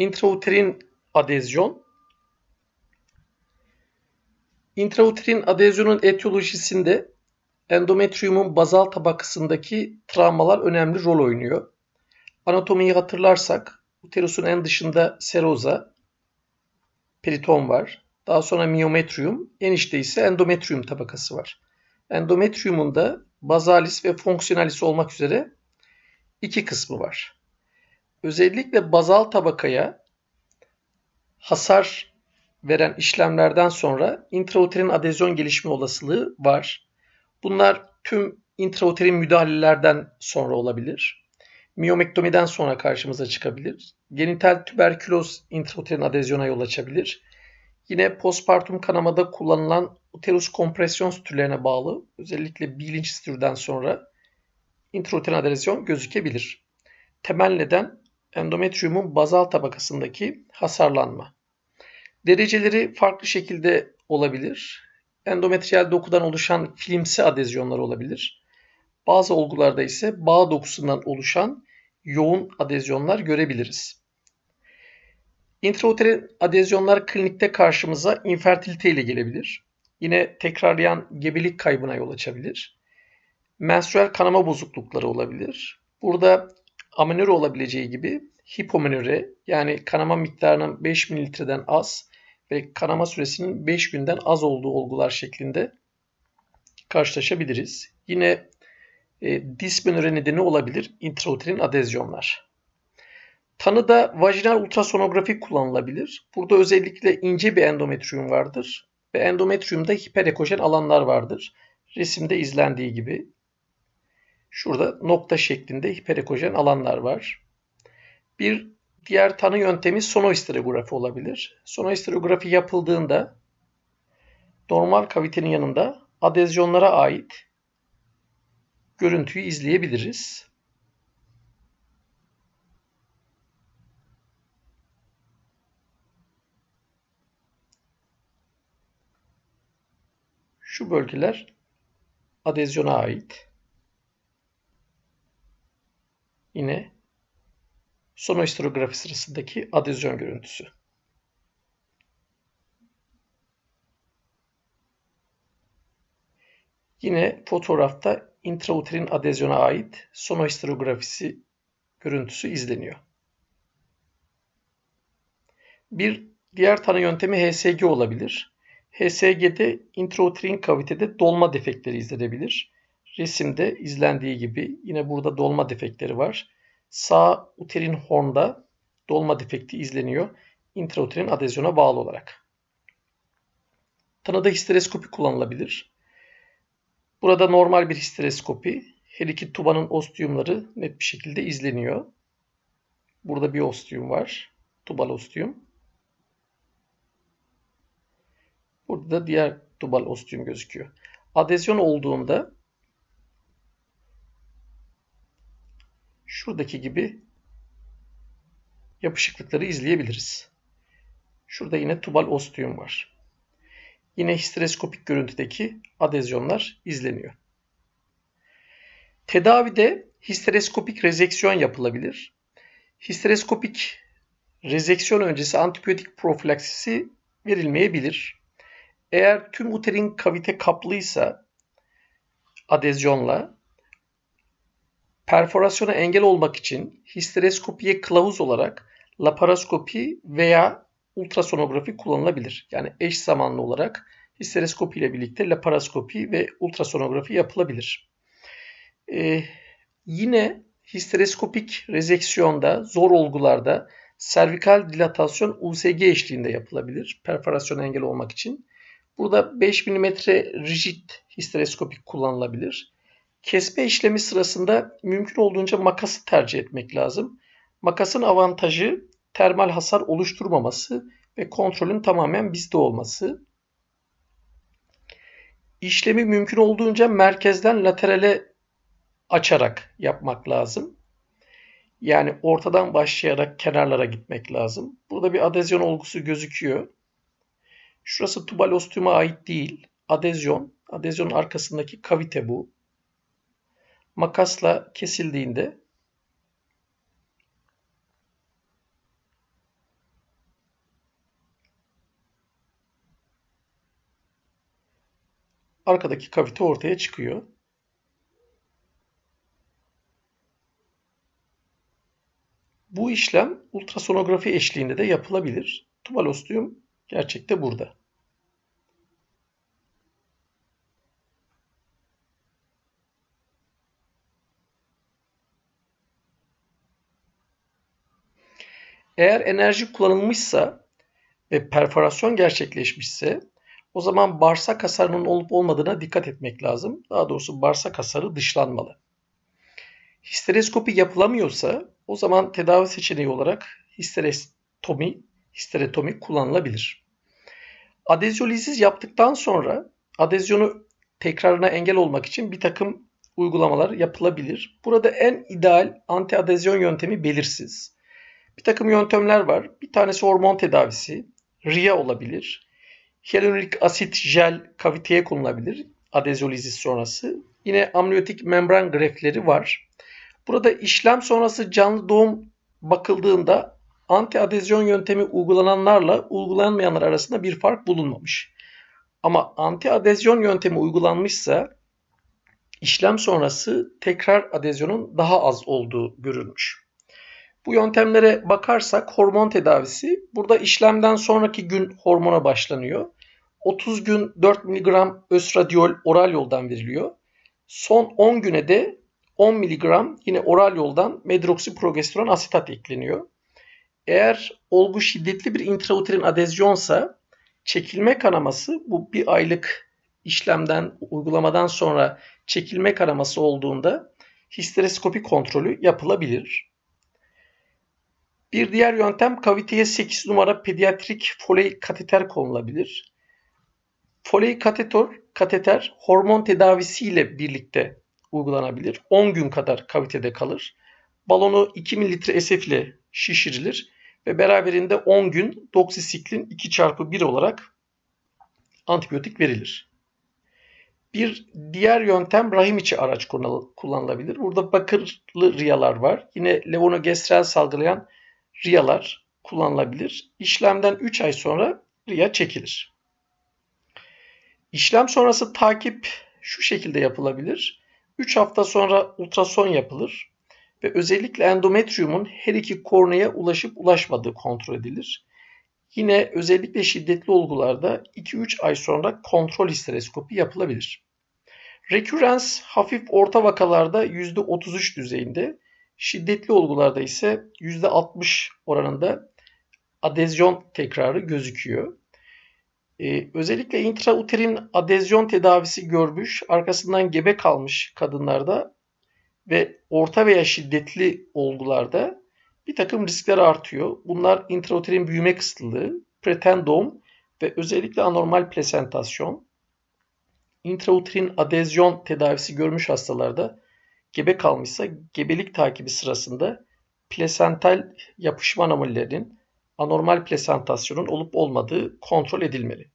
İntrauterin adezyon. İntrauterin adezyonun etiyolojisinde endometriyumun bazal tabakasındaki travmalar önemli rol oynuyor. Anatomiyi hatırlarsak uterusun en dışında seroza, periton var. Daha sonra miyometriyum, en içte ise endometriyum tabakası var. Endometriyumun da bazalis ve fonksiyonalis olmak üzere iki kısmı var. Özellikle bazal tabakaya hasar veren işlemlerden sonra intrauterin adezyon gelişme olasılığı var. Bunlar tüm intrauterin müdahalelerden sonra olabilir. Miyomektomiden sonra karşımıza çıkabilir. Genital tüberküloz intrauterin adezyona yol açabilir. Yine postpartum kanamada kullanılan uterus kompresyon türlerine bağlı özellikle bilinç stürden sonra intrauterin adezyon gözükebilir. Temel neden endometriyumun bazal tabakasındaki hasarlanma. Dereceleri farklı şekilde olabilir. Endometriyal dokudan oluşan filmsi adezyonlar olabilir. Bazı olgularda ise bağ dokusundan oluşan yoğun adezyonlar görebiliriz. Intrauterin adezyonlar klinikte karşımıza infertilite ile gelebilir. Yine tekrarlayan gebelik kaybına yol açabilir. Menstrual kanama bozuklukları olabilir. Burada amenore olabileceği gibi hipomenore yani kanama miktarının 5 mililitreden az ve kanama süresinin 5 günden az olduğu olgular şeklinde karşılaşabiliriz. Yine e, dismenore nedeni olabilir intrauterin adezyonlar. Tanıda vajinal ultrasonografi kullanılabilir. Burada özellikle ince bir endometriyum vardır ve endometriyumda hiperekojen alanlar vardır. Resimde izlendiği gibi. Şurada nokta şeklinde hiperekojen alanlar var. Bir diğer tanı yöntemi sonohisterografi olabilir. Sonohisterografi yapıldığında normal kavitenin yanında adezyonlara ait görüntüyü izleyebiliriz. Şu bölgeler adezyona ait. Yine sonohisterografi sırasındaki adezyon görüntüsü. Yine fotoğrafta intrauterin adezyona ait sonohisterografisi görüntüsü izleniyor. Bir diğer tanı yöntemi HSG olabilir. HSG'de intrauterin kavitede dolma defektleri izlenebilir. Resimde izlendiği gibi yine burada dolma defektleri var. Sağ uterin hornda dolma defekti izleniyor. Intrauterin adezyona bağlı olarak. Tanıda histereskopi kullanılabilir. Burada normal bir histereskopi. Her iki tubanın ostiumları net bir şekilde izleniyor. Burada bir ostium var. Tubal ostium. Burada da diğer tubal ostium gözüküyor. Adezyon olduğunda şuradaki gibi yapışıklıkları izleyebiliriz. Şurada yine tubal ostium var. Yine histereskopik görüntüdeki adezyonlar izleniyor. Tedavide histereskopik rezeksiyon yapılabilir. Histereskopik rezeksiyon öncesi antibiyotik profilaksisi verilmeyebilir. Eğer tüm uterin kavite kaplıysa adezyonla perforasyona engel olmak için histereskopiye kılavuz olarak laparoskopi veya ultrasonografi kullanılabilir. Yani eş zamanlı olarak histereskopi ile birlikte laparoskopi ve ultrasonografi yapılabilir. Ee, yine histereskopik rezeksiyonda, zor olgularda servikal dilatasyon USG eşliğinde yapılabilir. Perforasyona engel olmak için. Burada 5 mm rigid histereskopik kullanılabilir. Kesme işlemi sırasında mümkün olduğunca makası tercih etmek lazım. Makasın avantajı termal hasar oluşturmaması ve kontrolün tamamen bizde olması. İşlemi mümkün olduğunca merkezden laterale açarak yapmak lazım. Yani ortadan başlayarak kenarlara gitmek lazım. Burada bir adezyon olgusu gözüküyor. Şurası tubal ostiuma ait değil. Adezyon. Adezyonun arkasındaki kavite bu makasla kesildiğinde arkadaki kavite ortaya çıkıyor. Bu işlem ultrasonografi eşliğinde de yapılabilir. Tubalostium gerçekte burada. Eğer enerji kullanılmışsa ve perforasyon gerçekleşmişse o zaman bağırsak hasarının olup olmadığına dikkat etmek lazım. Daha doğrusu bağırsak hasarı dışlanmalı. Histereskopi yapılamıyorsa o zaman tedavi seçeneği olarak histerestomi, histeretomi kullanılabilir. Adezyoliziz yaptıktan sonra adezyonu tekrarına engel olmak için bir takım uygulamalar yapılabilir. Burada en ideal anti adezyon yöntemi belirsiz. Bir takım yöntemler var. Bir tanesi hormon tedavisi. RIA olabilir. Hyaluronik asit jel kaviteye konulabilir. Adezyolizis sonrası. Yine amniyotik membran grefleri var. Burada işlem sonrası canlı doğum bakıldığında anti adezyon yöntemi uygulananlarla uygulanmayanlar arasında bir fark bulunmamış. Ama anti adezyon yöntemi uygulanmışsa işlem sonrası tekrar adezyonun daha az olduğu görülmüş. Bu yöntemlere bakarsak hormon tedavisi burada işlemden sonraki gün hormona başlanıyor. 30 gün 4 mg östradiol oral yoldan veriliyor. Son 10 güne de 10 mg yine oral yoldan medroksiprogesteron asetat ekleniyor. Eğer olgu şiddetli bir intrauterin adezyonsa çekilme kanaması bu bir aylık işlemden uygulamadan sonra çekilme kanaması olduğunda histeroskopi kontrolü yapılabilir. Bir diğer yöntem kaviteye 8 numara pediatrik Foley kateter konulabilir. Foley kateter, kateter hormon tedavisiyle birlikte uygulanabilir. 10 gün kadar kavitede kalır. Balonu 2 mililitre SF ile şişirilir ve beraberinde 10 gün doksisiklin 2 çarpı 1 olarak antibiyotik verilir. Bir diğer yöntem rahim içi araç kullanılabilir. Burada bakırlı riyalar var. Yine levonorgestrel salgılayan riyalar kullanılabilir. İşlemden 3 ay sonra riya çekilir. İşlem sonrası takip şu şekilde yapılabilir. 3 hafta sonra ultrason yapılır ve özellikle endometriumun her iki korneaya ulaşıp ulaşmadığı kontrol edilir. Yine özellikle şiddetli olgularda 2-3 ay sonra kontrol histeroskopi yapılabilir. Rekürens hafif orta vakalarda %33 düzeyinde, şiddetli olgularda ise %60 oranında adezyon tekrarı gözüküyor. Ee, özellikle intrauterin adezyon tedavisi görmüş, arkasından gebe kalmış kadınlarda ve orta veya şiddetli olgularda bir takım riskler artıyor. Bunlar intrauterin büyüme kısıtlılığı, pretendom ve özellikle anormal plasentasyon. Intrauterin adezyon tedavisi görmüş hastalarda gebe kalmışsa gebelik takibi sırasında plasental yapışma anomallerinin anormal plasentasyonun olup olmadığı kontrol edilmeli.